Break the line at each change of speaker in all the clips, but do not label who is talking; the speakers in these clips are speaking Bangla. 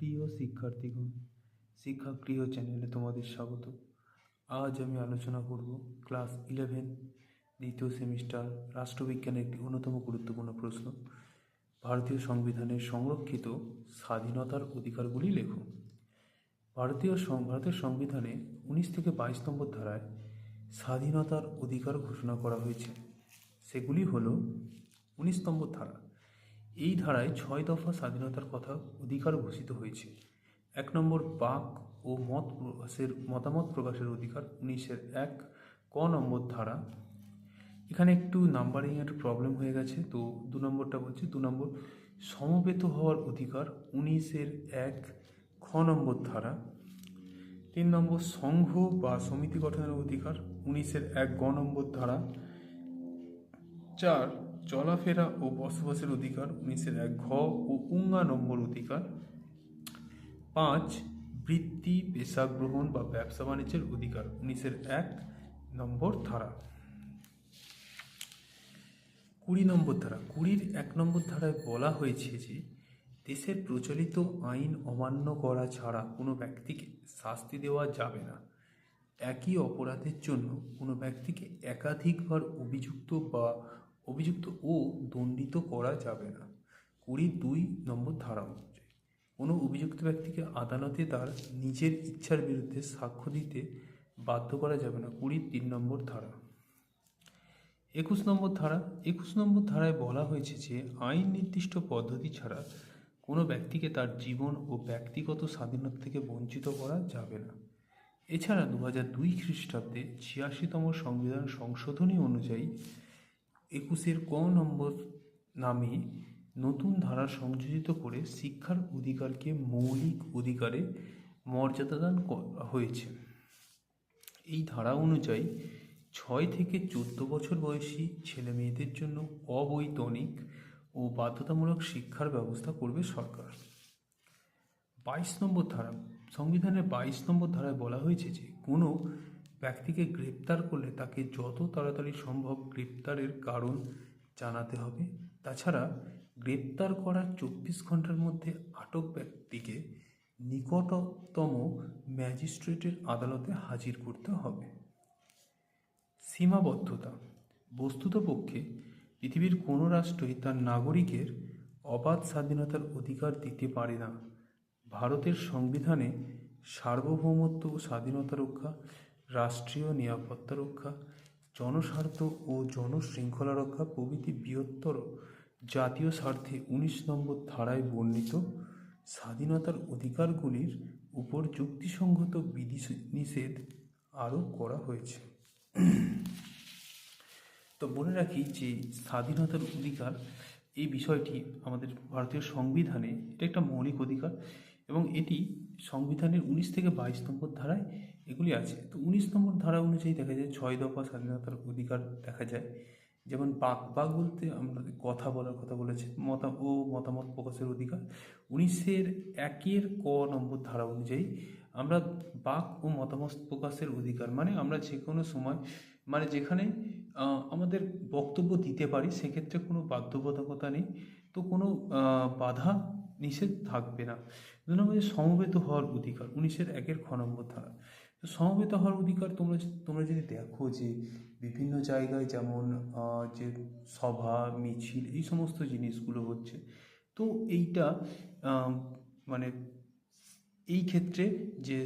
প্রিয় শিক্ষার্থীগণ শিক্ষাগৃহ চ্যানেলে তোমাদের স্বাগত। আজ আমি আলোচনা করব ক্লাস ইলেভেন, দ্বিতীয় সেমিস্টার রাষ্ট্রবিজ্ঞানের একটি অন্যতম গুরুত্বপূর্ণ প্রশ্ন। ভারতীয় সংবিধানের সংরক্ষিত স্বাধীনতার অধিকারগুলি লেখো। ভারতীয় ভারতের সংবিধানে উনিশ থেকে বাইশ নম্বর ধারায় স্বাধীনতার অধিকার ঘোষণা করা হয়েছে। সেগুলি হলো, উনিশ নম্বর ধারা এই ধারায় ছয় দফা স্বাধীনতার কথা অধিকার ঘোষিত হয়েছে। এক নম্বর বাক ও মত প্রকাশের, মতামত প্রকাশের অধিকার উনিশের এক, ক নম্বর ধারা। এখানে একটু নাম্বারিং একটু প্রবলেম হয়ে গেছে, তো দু নম্বরটা বলছি, দু নম্বর সমবেত হওয়ার অধিকার উনিশের এক, খ নম্বর ধারা। তিন নম্বর সংঘ বা সমিতি গঠনের অধিকার উনিশের এক, গ নম্বর ধারা। চার চলাফেরা ও বসবাসের অধিকার উনিশের এক ঘ ও উঙ্গা নম্বর অধিকার। পাঁচ, বৃত্তি পেশা গ্রহণ বা ব্যবসা বাণিজ্যের অধিকার উনিশের এক নম্বর ধারা। কুড়ি নম্বর ধারা। কুড়ির এক নম্বর ধারায় বলা হয়েছে যে, দেশের প্রচলিত আইন অমান্য করা ছাড়া কোনো ব্যক্তিকে শাস্তি দেওয়া যাবে না। একই অপরাধের জন্য কোনো ব্যক্তিকে একাধিকবার অভিযুক্ত বা অভিযুক্ত ও দণ্ডিত করা যাবে না। কুড়ি দুই নম্বর ধারা অনুযায়ী, কোনো অভিযুক্ত ব্যক্তিকে আদালতে তার নিজের ইচ্ছার বিরুদ্ধে সাক্ষ্য দিতে বাধ্য করা যাবে না। কুড়ি তিন নম্বর ধারা। একুশ নম্বর ধারা, একুশ নম্বর ধারায় বলা হয়েছে যে, আইন নির্দিষ্ট পদ্ধতি ছাড়া কোনো ব্যক্তিকে তার জীবন ও ব্যক্তিগত স্বাধীনতা থেকে বঞ্চিত করা যাবে না। এছাড়া দু হাজার দুই খ্রিস্টাব্দে ছিয়াশিতম সংবিধান সংশোধনী অনুযায়ী একুশের ক নম্বর নামে নতুন ধারা সংযোজিত করে শিক্ষার অধিকারকে মৌলিক অধিকারে করা হয়েছে। এই ধারা অনুযায়ী ছয় থেকে চোদ্দ বছর বয়সী ছেলে মেয়েদের জন্য অবৈতনিক ও বাধ্যতামূলক শিক্ষার ব্যবস্থা করবে সরকার। বাইশ নম্বর ধারা, সংবিধানের বাইশ নম্বর ধারায় বলা হয়েছে যে কোনো ব্যক্তিকে গ্রেপ্তার করলে তাকে যত তাড়াতাড়ি সম্ভব গ্রেপ্তারের কারণ জানাতে হবে। তাছাড়া গ্রেপ্তার করার চব্বিশ ঘণ্টার মধ্যে আটক ব্যক্তিকে নিকটতম ম্যাজিস্ট্রেটের আদালতে হাজির করতে হবে। সীমাবদ্ধতা। বস্তুতপক্ষে পৃথিবীর কোনো রাষ্ট্রই তার নাগরিকের অবাধ স্বাধীনতার অধিকার দিতে পারে না। ভারতের সংবিধানে সার্বভৌমত্ব ও স্বাধীনতা রক্ষা রাষ্ট্রীয় নিরাপত্তা রক্ষা, জনস্বার্থ ও জনশৃঙ্খলা রক্ষা প্রভৃতি বৃহত্তর জাতীয় স্বার্থে উনিশ নম্বর ধারায় বর্ণিত। স্বাধীনতার অধিকারগুলির উপর যুক্তিসঙ্গত বিধি নিষেধ আরোপ করা হয়েছে। তো বলে রাখি যে স্বাধীনতার অধিকার এই বিষয়টি আমাদের ভারতীয় সংবিধানে এটা একটা মৌলিক অধিকার। এবং এটি সংবিধানের উনিশ থেকে বাইশ নম্বর ধারায় এগুলি আছে। তো উনিশ নম্বর ধারা অনুযায়ী দেখা যায়, ছয় দফা স্বাধীনতার অধিকার দেখা যায়। যেমন বাক বাক বলতে আমরা কথা বলার কথা বলেছে, মতা ও মতামত প্রকাশের অধিকার। উনিশের একের ক নম্বর ধারা অনুযায়ী আমরা বাক ও মতামত প্রকাশের অধিকার মানে আমরা যে কোনো সময় মানে যেখানে আমাদের বক্তব্য দিতে পারি, সেক্ষেত্রে কোনো বাধ্যবাধকতা নেই। তো কোনো বাধা নিষেধ থাকবে না। দু নম্বর সমবেত হওয়ার অধিকার, উনিশের একের খ নম্বর ধারা। তো সমবেত হওয়ার অধিকার তোমরা তোমরা যদি দেখো যে বিভিন্ন জায়গায় যেমন যে সভা, মিছিল, এই সমস্ত জিনিসগুলো হচ্ছে, তো এইটা মানে এই ক্ষেত্রে যে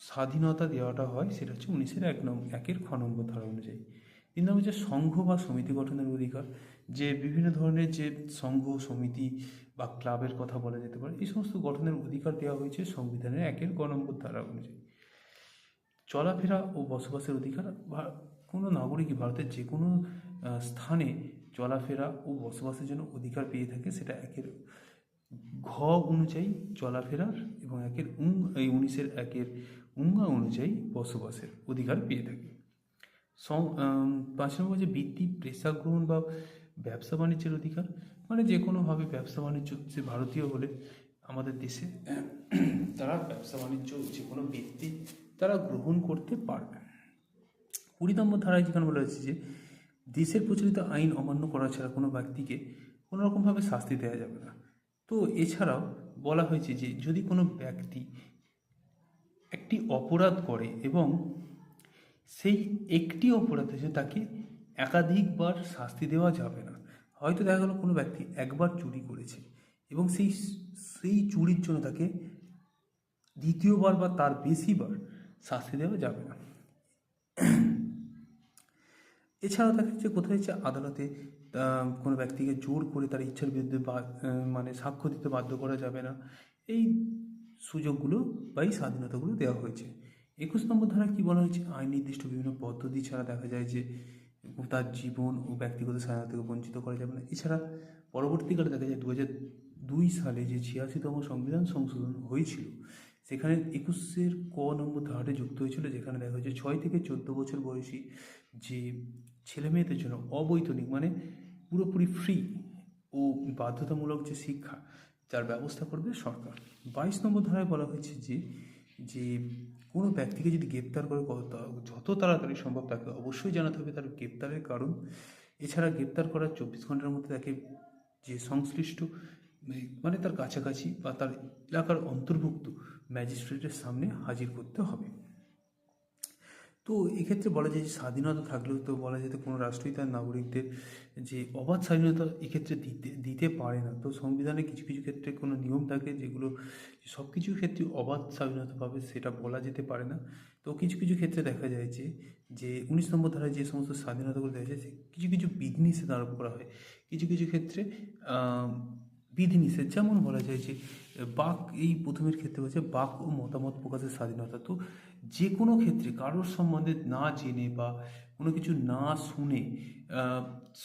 স্বাধীনতা দেওয়াটা হয় সেটা হচ্ছে উনিশের এক নম্বর একের খ নম্বর ধারা অনুযায়ী। তিন নম্বর যে সংঘ বা সমিতি গঠনের অধিকার, যে বিভিন্ন ধরনের যে সংঘ, সমিতি বা ক্লাবের কথা বলা যেতে পারে, এই সমস্ত গঠনের অধিকার দেওয়া হয়েছে সংবিধানের একের ক নম্বর ধারা অনুযায়ী। চলাফেরা ও বসবাসের অধিকার কোনো নাগরিকই ভারতের যে কোনো স্থানে চলাফেরা ও বসবাসের জন্য অধিকার পেয়ে থাকে, সেটা একের ঘ অনুযায়ী চলাফেরার এবং একের উং, এই উনিশের একের উঙ্গা অনুযায়ী বসবাসের অধিকার পেয়ে থাকে। পাঁচ নম্বর যে বৃত্তি পেশা গ্রহণ বা ব্যবসা বাণিজ্যের অধিকার মানে যে কোনোভাবে ব্যবসা বাণিজ্য সে ভারতীয় হলে আমাদের দেশে, তারা ব্যবসা বাণিজ্য, যে কোনো ব্যক্তি তারা গ্রহণ করতে পারবে। কুড়ি নম্বর ধারায় যেখানে বলা হয়েছে যে, দেশের প্রচলিত আইন অমান্য করা ছাড়া কোনো ব্যক্তিকে কোনোরকমভাবে শাস্তি দেওয়া যাবে না। তো এছাড়াও বলা হয়েছে যে, যদি কোনো ব্যক্তি একটি অপরাধ করে এবং সেই একটি অপরাধের জন্য তাকে একাধিকবার শাস্তি দেওয়া যাবে না হয়তো দেখা গেলো কোনো ব্যক্তি একবার চুরি করেছে এবং সেই সেই চুরির জন্য তাকে দ্বিতীয়বার বা তার বেশিবার শাস্তি দেওয়া যাবে না। এছাড়াও দেখা যাচ্ছে কোথায় হচ্ছে আদালতে কোনো ব্যক্তিকে জোর করে তার ইচ্ছার বিরুদ্ধে মানে সাক্ষ্য দিতে বাধ্য করা যাবে না। এই সুযোগগুলো বা এই স্বাধীনতাগুলো দেওয়া হয়েছে। একুশ নম্বর ধারা কী বলা হয়েছে? আইন নির্দিষ্ট বিভিন্ন পদ্ধতি ছাড়া দেখা যায় যে তার জীবন ও ব্যক্তিগত স্বাধীনতা থেকে বঞ্চিত করা যাবে না। এছাড়া পরবর্তীকালে দেখা যায় দু হাজার দুই সালে যে ছিয়াশিতম সংবিধান সংশোধন হয়েছিল, সেখানে একুশের ক নম্বর ধারাটি যুক্ত হয়েছিল, যেখানে দেখা হয়েছে ছয় থেকে চোদ্দ বছর বয়সী যে ছেলে মেয়েদের জন্য অবৈতনিক মানে পুরোপুরি ফ্রি ও বাধ্যতামূলক যে শিক্ষা যার ব্যবস্থা করবে সরকার। বাইশ নম্বর ধারায় বলা হয়েছে যে যে কোনো ব্যক্তিকে যদি গ্রেপ্তার করে যত তাড়াতাড়ি সম্ভব তাকে অবশ্যই জানাতে হবে তার গ্রেপ্তারের কারণ। এছাড়া গ্রেপ্তার করার চব্বিশ ঘণ্টার মধ্যে তাকে যে সংশ্লিষ্ট মানে তার কাছাকাছি বা তার এলাকার অন্তর্ভুক্ত ম্যাজিস্ট্রেটের সামনে হাজির করতে হবে। তো এক্ষেত্রে বলা যায় যে স্বাধীনতা থাকলেও তো বলা যেত কোনো রাষ্ট্রই তার নাগরিকদের যে অবাধ স্বাধীনতা এক্ষেত্রে দিতে দিতে পারে না। তো সংবিধানে কিছু কিছু ক্ষেত্রে কোনো নিয়ম থাকে যেগুলো সব কিছু ক্ষেত্রে অবাধ স্বাধীনতা পাবে সেটা বলা যেতে পারে না। তো কিছু কিছু ক্ষেত্রে দেখা যায় যে যে উনিশ নম্বর ধারায় যে সমস্ত স্বাধীনতাগুলো দেখা যায় কিছু কিছু বিধিনিষেধ আরোপ করা হয়। কিছু কিছু ক্ষেত্রে বিধিনিষেধ যেমন বলা যায় যে বাক, এই প্রথমের ক্ষেত্রে হচ্ছে বাক ও মতামত প্রকাশের স্বাধীনতা। তো যে কোনো ক্ষেত্রে কারোর সম্বন্ধে না জেনে বা কোনো কিছু না শুনে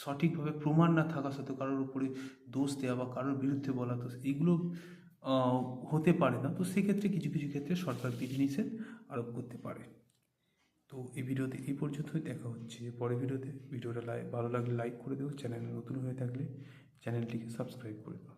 সঠিকভাবে প্রমাণ না থাকা সত্ত্বেও কারোর উপরে দোষ দেওয়া বা কারোর বিরুদ্ধে বলা, তো এগুলো হতে পারে না। তো সেক্ষেত্রে কিছু কিছু ক্ষেত্রে সরকার বিধিনিষেধ আরোপ করতে পারে। তো এই ভিডিওতে এই পর্যন্তই। দেখা হচ্ছে পরের ভিডিওতে। ভিডিওটা লাইক ভালো লাগলে লাইক করে দেবো চ্যানেল নতুন হয়ে থাকলে চ্যানেলটিকে সাবস্ক্রাইব করে দাও।